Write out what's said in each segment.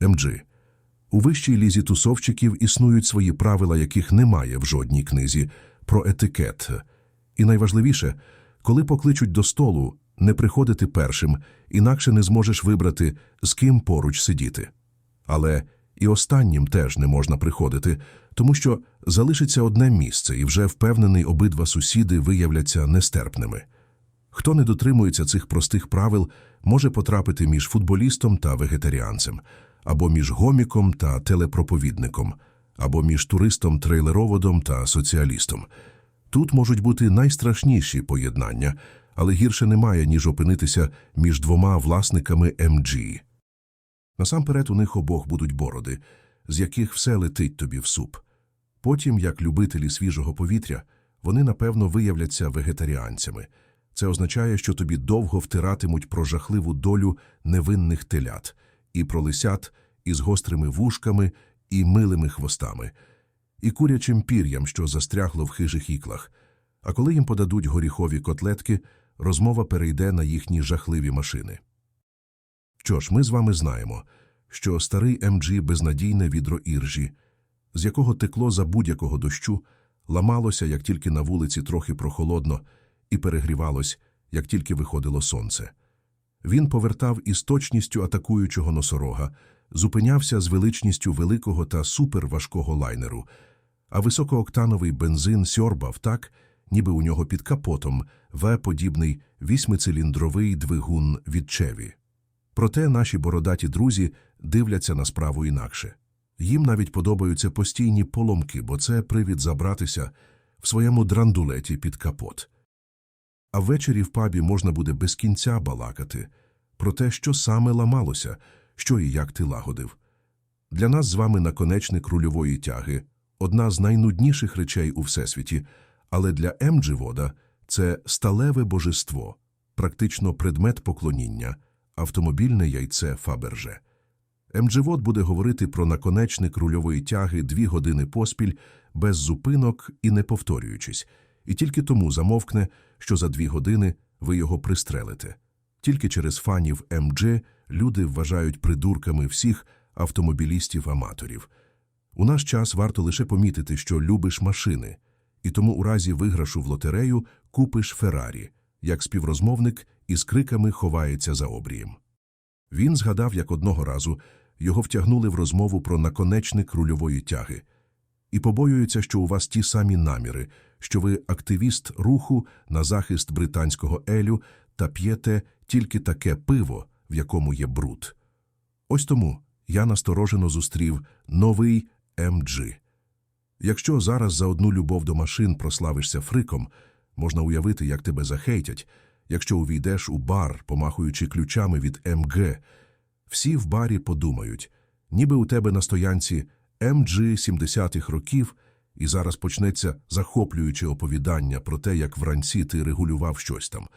МДЖ. У вищій лізі тусовчиків існують свої правила, яких немає в жодній книзі, про етикет. І найважливіше, коли покличуть до столу, не приходити першим, інакше не зможеш вибрати, з ким поруч сидіти. Але і останнім теж не можна приходити, тому що залишиться одне місце, і вже впевнений обидва сусіди виявляться нестерпними. Хто не дотримується цих простих правил, може потрапити між футболістом та вегетаріанцем, або між гоміком та телепроповідником, або між туристом-трейлероводом та соціалістом. Тут можуть бути найстрашніші поєднання, але гірше немає, ніж опинитися між двома власниками МГ. Насамперед у них обох будуть бороди, з яких все летить тобі в суп. Потім, як любителі свіжого повітря, вони, напевно, виявляться вегетаріанцями. Це означає, що тобі довго втиратимуть про жахливу долю невинних телят, і про лисят із гострими вушками і милими хвостами, і курячим пір'ям, що застрягло в хижих іклах. А коли їм подадуть горіхові котлетки, розмова перейде на їхні жахливі машини. Що ж, ми з вами знаємо, що старий МГ безнадійне відро іржі, з якого текло за будь-якого дощу, ламалося, як тільки на вулиці трохи прохолодно, і перегрівалось, як тільки виходило сонце. Він повертав із точністю атакуючого носорога, зупинявся з величністю великого та суперважкого лайнеру, а високооктановий бензин сьорбав так, ніби у нього під капотом В-подібний вісьмициліндровий двигун від Чеві. Проте наші бородаті друзі дивляться на справу інакше. Їм навіть подобаються постійні поломки, бо це привід забратися в своєму драндулеті під капот. А ввечері в пабі можна буде без кінця балакати про те, що саме ламалося, що і як ти лагодив. Для нас з вами наконечник рульової тяги одна з найнудніших речей у всесвіті, але для Емдживода це сталеве божество, практично предмет поклоніння, автомобільне яйце Фаберже. МДЖВОД буде говорити про наконечник рульової тяги дві години поспіль, без зупинок і не повторюючись, і тільки тому замовкне, що за дві години ви його пристрелите. Тільки через фанів МДЖ люди вважають придурками всіх автомобілістів-аматорів. У наш час варто лише помітити, що любиш машини, і тому у разі виграшу в лотерею купиш Феррарі, як співрозмовник із криками ховається за обрієм. Він згадав, як одного разу його втягнули в розмову про наконечник рульової тяги, і побоюється, що у вас ті самі наміри, що ви активіст руху на захист британського елю та п'єте тільки таке пиво, в якому є бруд. Ось тому я насторожено зустрів новий МГ. Якщо зараз за одну любов до машин прославишся фриком, можна уявити, як тебе захейтять, якщо увійдеш у бар, помахуючи ключами від МГ. Всі в барі подумають, ніби у тебе на стоянці МГ 70-х років, і зараз почнеться захоплююче оповідання про те, як вранці ти регулював щось там.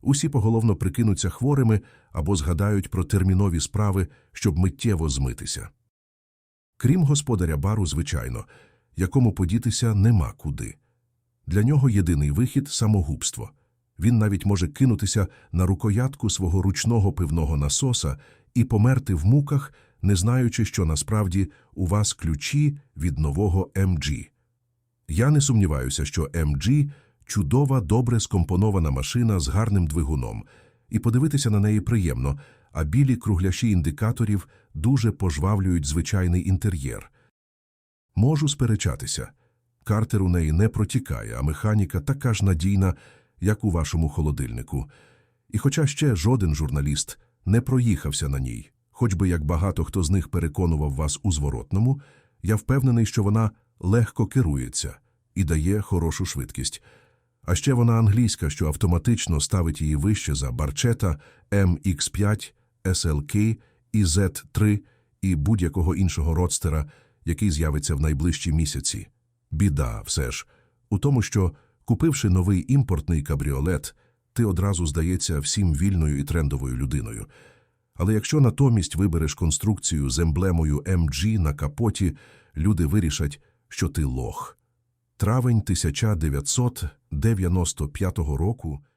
Усі поголовно прикинуться хворими або згадають про термінові справи, щоб миттєво змитися. Крім господаря бару, звичайно, якому подітися нема куди. Для нього єдиний вихід самогубство. Він навіть може кинутися на рукоятку свого ручного пивного насоса і померти в муках, не знаючи, що насправді у вас ключі від нового МГ. Я не сумніваюся, що МГ – чудова, добре скомпонована машина з гарним двигуном, і подивитися на неї приємно, а білі кругляші індикаторів дуже пожвавлюють звичайний інтер'єр. Можу сперечатися. Картер у неї не протікає, а механіка така ж надійна, як у вашому холодильнику. І хоча ще жоден журналіст не проїхався на ній, хоч би як багато хто з них переконував вас у зворотному, я впевнений, що вона легко керується і дає хорошу швидкість. А ще вона англійська, що автоматично ставить її вище за Барчета, MX5, SLK і Z3 і будь-якого іншого родстера, який з'явиться в найближчі місяці. Біда все ж у тому, що, купивши новий імпортний кабріолет, ти одразу здається всім вільною і трендовою людиною. Але якщо натомість вибереш конструкцію з емблемою MG на капоті, люди вирішать, що ти лох. Травень 1995 року –